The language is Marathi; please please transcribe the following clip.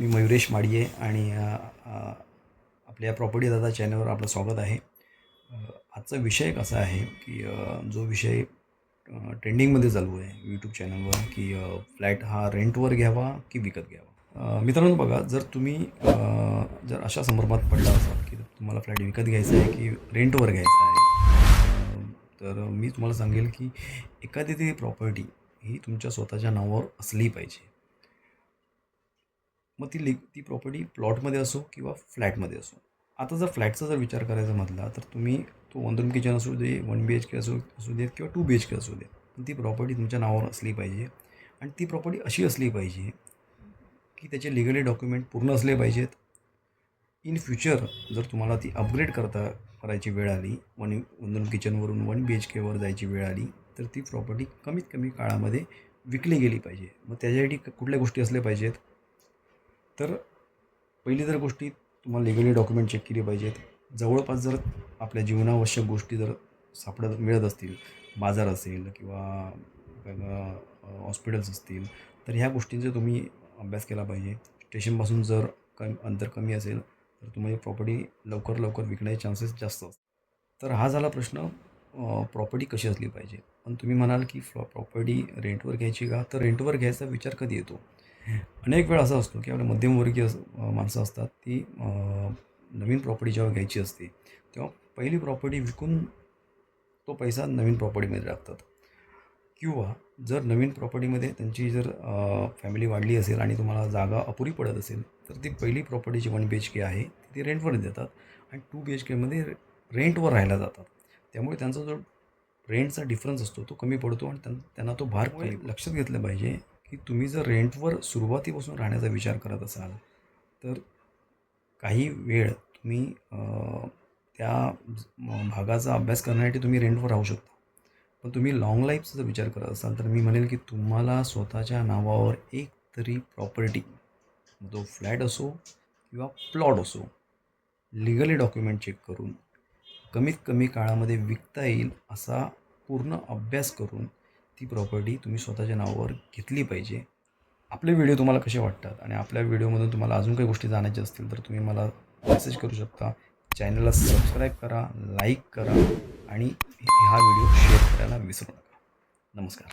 मी मयुरेश माडिये आणि आपल्या प्रॉपर्टी दादा चॅनलवर आपलं स्वागत आहे. आजचा विषय कसा आहे की जो विषय ट्रेंडिंगमध्ये चालू आहे यूट्यूब चॅनलवर की फ्लॅट हा रेंटवर घ्यावा की विकत घ्यावा? मित्रांनो बघा जर तुम्ही जर अशा संदर्भात पडला असाल की तुम्हाला फ्लॅट विकत घ्यायचा आहे की रेंटवर घ्यायचा आहे तर मी तुम्हाला सांगेल की एखादी ती प्रॉपर्टी ही तुमच्या स्वतःच्या नावावर असली पाहिजे. मग ती लिक ती प्रॉपर्टी प्लॉटमध्ये असो किंवा फ्लॅटमध्ये असो. आता जर फ्लॅटचा जर विचार करायचा म्हटला तर तुम्ही तो वन रूम किचन असू दे वन बी एच के असू असू देत किंवा टू बी एच के असू दे पण ती प्रॉपर्टी तुमच्या नावावर असली पाहिजे आणि ती प्रॉपर्टी अशी असली पाहिजे की त्याचे लिगली डॉक्युमेंट पूर्ण असले पाहिजेत. इन फ्युचर जर तुम्हाला ती अपग्रेड करता करायची वेळ आली वन वन रूम किचनवरून वन बी एच केवर जायची वेळ आली तर ती प्रॉपर्टी कमीत कमी काळामध्ये विकली गेली पाहिजे. मग त्याच्यासाठी कुठल्या गोष्टी असल्या पाहिजेत? तर पहिली जर गोष्टी तुम्हाला लिगली डॉक्युमेंट चेक केली पाहिजेत. जवळपास जर आपल्या जीवनावश्यक गोष्टी जर सापडत मिळत असतील बाजार असेल किंवा हॉस्पिटल्स असतील तर ह्या गोष्टींचा तुम्ही अभ्यास केला पाहिजे. स्टेशनपासून जर कम अंतर कमी असेल तर तुम्ही प्रॉपर्टी लवकर लवकर विकण्याचे चान्सेस जास्त असतात. तर हा झाला प्रश्न प्रॉपर्टी कशी असली पाहिजे? पण तुम्ही म्हणाल की प्रॉपर्टी रेंटवर घ्यायची का? तर रेंटवर घ्यायचा विचार कधी येतो? अनेक वेळ असा असतो की आपल्या मध्यमवर्गीय माणसं असतात ती नवीन प्रॉपर्टी जेव्हा घ्यायची असते तेव्हा पहिली प्रॉपर्टी विकून तो पैसा नवीन प्रॉपर्टीमध्ये टाकतात. किंवा जर नवीन प्रॉपर्टीमध्ये त्यांची जर फॅमिली वाढली असेल आणि तुम्हाला जागा अपुरी पडत असेल तर ती पहिली प्रॉपर्टी जी वन बी एच के आहे ती रेंटवर देतात आणि टू बी एच केमध्ये रेंटवर राहायला जातात. त्यामुळे त्यांचा जो रेंटचा डिफरन्स असतो तो कमी पडतो आणि त्यां- त्यांना तो भार लक्षात घेतलं पाहिजे. की तुम्ही जर रेंटवर सुरुवातीपासून राहण्याचा विचार करत असाल तर काही वेळ तुम्ही त्या भागाचा अभ्यास करण्यासाठी तुम्ही रेंटवर राहू शकता. पण तुम्ही लाँग लाईफचा जर विचार करत असाल तर मी म्हणेल की तुम्हाला स्वतःच्या नावावर एक तरी प्रॉपर्टी तो फ्लॅट असो किंवा प्लॉट असो लिगली डॉक्युमेंट चेक करून कमीत कमी काळामध्ये विकता येईल असा पूर्ण अभ्यास करून ती प्रॉपर्टी तुम्ही स्वतःच्या नावावर घेतली पाहिजे. आपले व्हिडिओ तुम्हाला कसे वाटतात? आणि आपल्या व्हिडिओमधून तुम्हाला अजून काही गोष्टी जाणायच्या असतील तर तुम्ही मला मेसेज करू शकता. चॅनलला सबस्क्राईब करा लाईक करा आणि हा व्हिडिओ शेअर करायला विसरू नका. नमस्कार.